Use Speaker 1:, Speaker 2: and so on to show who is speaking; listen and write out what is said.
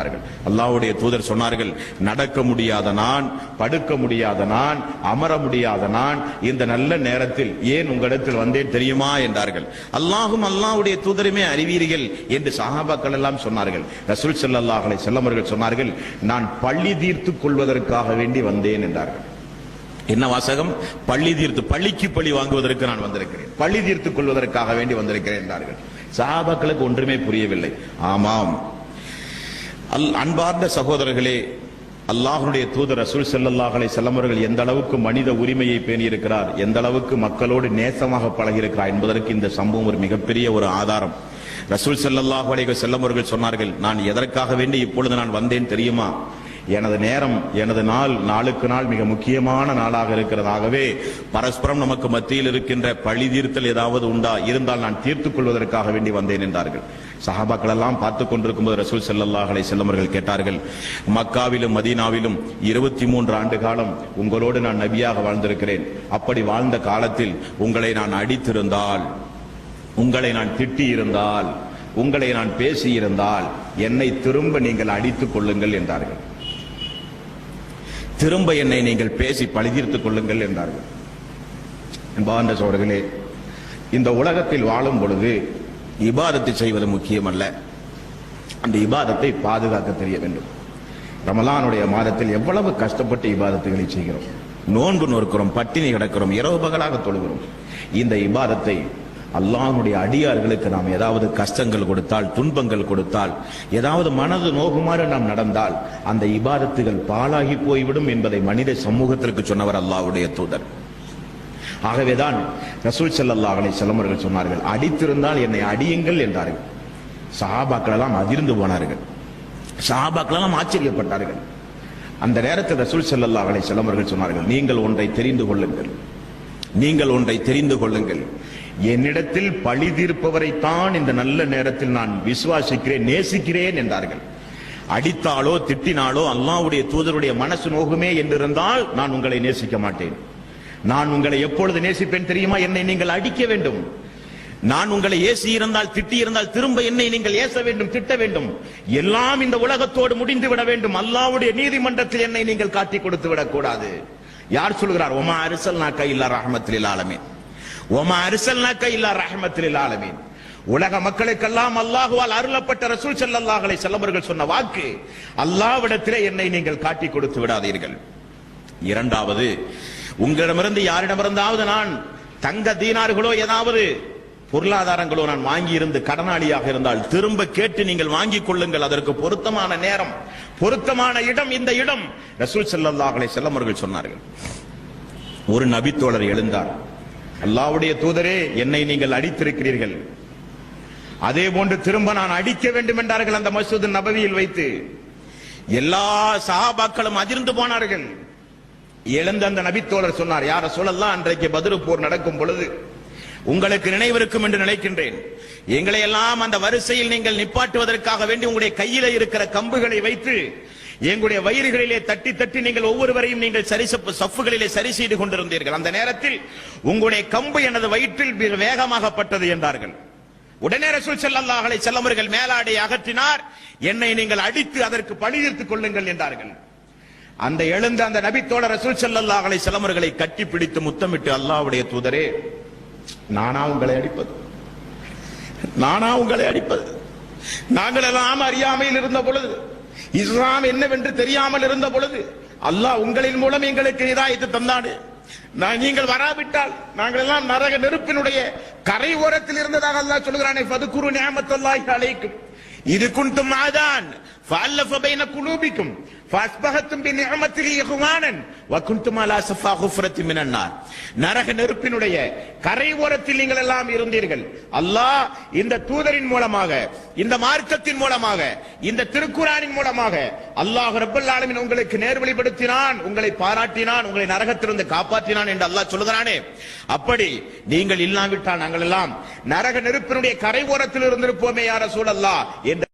Speaker 1: என்றார்கள் அல்லாவுடைய தூதர் சொன்னார்கள் நடக்க முடியாத நான் படுக்க முடியாத நான் அமர முடியாத நான் இந்த நல்ல நேரத்தில் ஏன் உங்களிடத்தில் வந்தேன் தெரியுமா? என்றார்கள். அல்லாஹும் அல்லாவுடைய தூதருமே அறிவீர்கள் என்று சஹாபாக்கள் எல்லாம் சொன்னார்கள். ரசூல் ஸல்லல்லாஹு அலைஹி வஸல்லம் சொன்னார்கள் நான் பள்ளி தீர்த்து கொள்வதற்காக வேண்டி வந்தேன் என்றார்கள். என்ன வாசகம்? பள்ளி தீர்த்து பள்ளிக்கு பழி வாங்குவதற்கு நான் வந்திருக்கிறேன். பள்ளி தீர்த்து கொள்வதற்காக வேண்டி வந்திருக்கிறேன் என்றார்கள். சஹாபாக்களுக்கு ஒன்றுமே புரியவில்லை. ஆமாம் அல் அன்பார்ந்த சகோதரர்களே அல்லாஹனுடைய தூதர் ரசூல் செல்லல்லாஹலை செல்லமர்கள் எந்த அளவுக்கு மனித உரிமையை பேணியிருக்கிறார் எந்த அளவுக்கு மக்களோடு நேசமாக பழகியிருக்கிறார் என்பதற்கு இந்த சம்பவம் ஒரு மிகப்பெரிய ஒரு ஆதாரம். ரசூல் செல்லல்லாஹலை செல்லமர்கள் சொன்னார்கள் நான் எதற்காக வேண்டி இப்பொழுது நான் வந்தேன் தெரியுமா? எனது நேரம் எனது நாள் நாளுக்கு நாள் மிக முக்கியமான நாளாக இருக்கிறதாகவே பரஸ்பரம் நமக்கு மத்தியில் இருக்கின்ற பழி தீர்த்தல் ஏதாவது உண்டா? இருந்தால் நான் தீர்த்துக் கொள்வதற்காக வேண்டி வந்தேன் என்றார்கள். சஹாபாக்கள் எல்லாம் பார்த்து கொண்டிருக்கும் போது ரசூல் செல்லல்லாஹலை செல்லமர்கள் கேட்டார்கள் மக்காவிலும் மதீனாவிலும் இருபத்தி மூன்று ஆண்டு காலம் உங்களோடு நான் நபியாக வாழ்ந்திருக்கிறேன். அப்படி வாழ்ந்த காலத்தில் உங்களை நான் அடித்திருந்தால் உங்களை நான் திட்டி இருந்தால் உங்களை நான் பேசி இருந்தால் என்னை திரும்ப நீங்கள் அடித்துக் கொள்ளுங்கள் என்றார்கள். திரும்ப என்னை நீங்கள் பேசி பழிதீர்த்துக் கொள்ளுங்கள் என்றார்கள். என்பாண்ட சோழர்களே இந்த உலகத்தில் வாழும் பொழுது இபாதத்தை செய்வது முக்கியமல்ல. அந்த இபாதத்தை பாதுகாக்க தெரிய வேண்டும். ரமலானுடைய மாதத்தில் எவ்வளவு கஷ்டப்பட்டு இபாதத்துகளை செய்கிறோம். நோன்பு நோக்கிறோம் பட்டினி கிடக்கிறோம் இரவு பகலாக தொழுகிறோம். இந்த இபாதத்தை அல்லாஹனுடைய அடியார்களுக்கு நாம் ஏதாவது கஷ்டங்கள் கொடுத்தால் துன்பங்கள் கொடுத்தால் ஏதாவது மனது நோகுமாறு நாம் நடந்தால் அந்த இபாதத்துகள் பாலாகி போய்விடும் என்பதை மனித சமூகத்திற்கு சொன்னவர் அல்லாஹுடைய தூதர். ஆகவேதான் ரசூல் செல்லல்லா அலை செல்லமர்கள் சொன்னார்கள் அடித்திருந்தால் என்னை அடியுங்கள் என்றார்கள். சஹாபாக்கள் எல்லாம் அதிர்ந்து போனார்கள். சஹாபாக்கள் எல்லாம் ஆச்சரியப்பட்டார்கள். அந்த நேரத்தில் ரசூல் செல்லல்லா அலை செல்லமர்கள் சொன்னார்கள் நீங்கள் ஒன்றை தெரிந்து கொள்ளுங்கள். நீங்கள் ஒன்றை தெரிந்து கொள்ளுங்கள். என்னிடத்தில் பழி தீர்ப்பவரைத்தான் இந்த நல்ல நேரத்தில் நான் விசுவாசிக்கிறேன் நேசிக்கிறேன் என்றார்கள். அடித்தாலோ திட்டினாலோ அல்லாவுடைய தூதருடைய மனசு நோகுமே என்றிருந்தால் நான் உங்களை நேசிக்க மாட்டேன். நான் உங்களை எப்பொழுது நேசிப்பேன் தெரியுமா? என்னை நீங்கள் அடிக்க வேண்டும். நான் உங்களை ஏசி இருந்தால் திட்டி இருந்தால் திரும்ப என்னை நீங்கள் ஏச வேண்டும் திட்ட வேண்டும். எல்லாம் இந்த உலகத்தோடு முடிந்து விட வேண்டும். அல்லாவுடைய நீதிமன்றத்தில் என்னை நீங்கள் காட்டி கொடுத்து விடக்கூடாது. யார் சொல்கிறார்? ஒமா அரிசல் நான் கையில் ரஹமத்தில் ஆலமே ஒமா அரிசல் இல்லா ரஹமத்தில் ஆலமீன் உலக மக்களுக்கெல்லாம் அல்லாஹுவால் அருளப்பட்ட ரசூல் செல்லல்லாஹலை செல்லவர்கள் சொன்ன வாக்கு அல்லாவிடத்திலே என்னை நீங்கள் காட்டி கொடுத்து விடாதீர்கள். இரண்டாவது உங்களிடமிருந்து யாரிடமிருந்தாவது நான் தங்க தீனார்களோ ஏதாவது பொருளாதாரங்களோ நான் வாங்கி இருந்து கடனாளியாக இருந்தால் திரும்ப கேட்டு நீங்கள் வாங்கிக் கொள்ளுங்கள். அதற்கு பொருத்தமான நேரம் பொருத்தமான இடம் இந்த இடம் ரசூல் செல்லல்லாஹலை செல்லமர்கள் சொன்னார்கள். ஒரு நபித்தோழர் எழுந்தார். அல்லாவுடைய தூதரே என்னை நீங்கள் அடித்திருக்கிறீர்கள். அதே போன்று திரும்ப நான் அடிக்க வேண்டும் என்றார்கள் அந்த மசூத் நபவியில் வைத்து. எல்லா சஹாபாக்களும் அதிர்ந்து போனார்கள். எழுந்த அந்த நபித்தோழர் சொன்னார் யார சொல்லலாம் அன்றைக்கு பதிரு போர் நடக்கும் பொழுது உங்களுக்கு நினைவிருக்கும் என்று நினைக்கின்றேன். எங்களை எல்லாம் அந்த வரிசையில் நீங்கள் நிப்பாட்டுவதற்காக வேண்டி உங்களுடைய கையில இருக்கிற கம்புகளை வைத்து எங்களுடைய வயிறுகளிலே தட்டி தட்டி நீங்கள் ஒவ்வொருவரையும் நீங்கள் சரி சப்பு- சஃப்புகளிலே சரி செய்து கொண்டிருந்தீர்கள். அந்த நேரத்தில் உங்களுடைய கம்பு எனது வயிற்றில் மிக வேகமாகப்பட்டது என்றார்கள். உடனே ரசூல் செல்லல்லாஹலை செல்லமர்கள் மேலாடை அகற்றினார். என்னை நீங்கள் அடித்து அதற்கு பழிதீர்த்துக் கொள்ளுங்கள் என்றார்கள். அந்த எழுந்த அந்த நபித்தோட ரசூல் செல்லல்லாஹலை செல்லமர்களை கட்டி பிடித்து முத்தமிட்டு அல்லாவுடைய தூதரே நானா உங்களை அடிப்பது. நானா உங்களை அடிப்பது. நாங்கள் எல்லாம் அறியாமையில் இருந்த பொழுது இஸ்லாம் என்னவென்று தெரியாமல் இருந்த பொழுது அல்லாஹ் உங்களின் மூலம் எங்களுக்கு இதாயத்து தந்தாடு நீங்கள் வராவிட்டால் நாங்கள் எல்லாம் நரக நெருப்பினுடைய கரை ஓரத்தில் இருந்ததாக அல்லாஹ் சொல்கிறானே பதுக்குரு நியமத்தல்லாஹி அழைக்கும் இது குண்டும் ஆதான். ஃபல்லஃப குலூபிக்கும். நரக நெருப்பினுடைய கரை ஓரத்தில் நீங்கள் எல்லாம் இருந்தீர்கள். அல்லாஹ் இந்த தூதரின் மூலமாக இந்த மார்க்கத்தின் மூலமாக இந்த திருக்குறானின் மூலமாக அல்லாஹ் ரபுல்லாலமின் உங்களுக்கு நேர்வழிப்படுத்தினான் உங்களை பாராட்டினான் உங்களை நரகத்திலிருந்து காப்பாற்றினான் என்று அல்லாஹ் சொல்லுகிறானே. அப்படி நீங்கள் இல்லாவிட்டால் நாங்கள் எல்லாம் நரக நெருப்பினுடைய கரை ஓரத்தில் இருந்திருப்போமே யார சூழல்லா என்று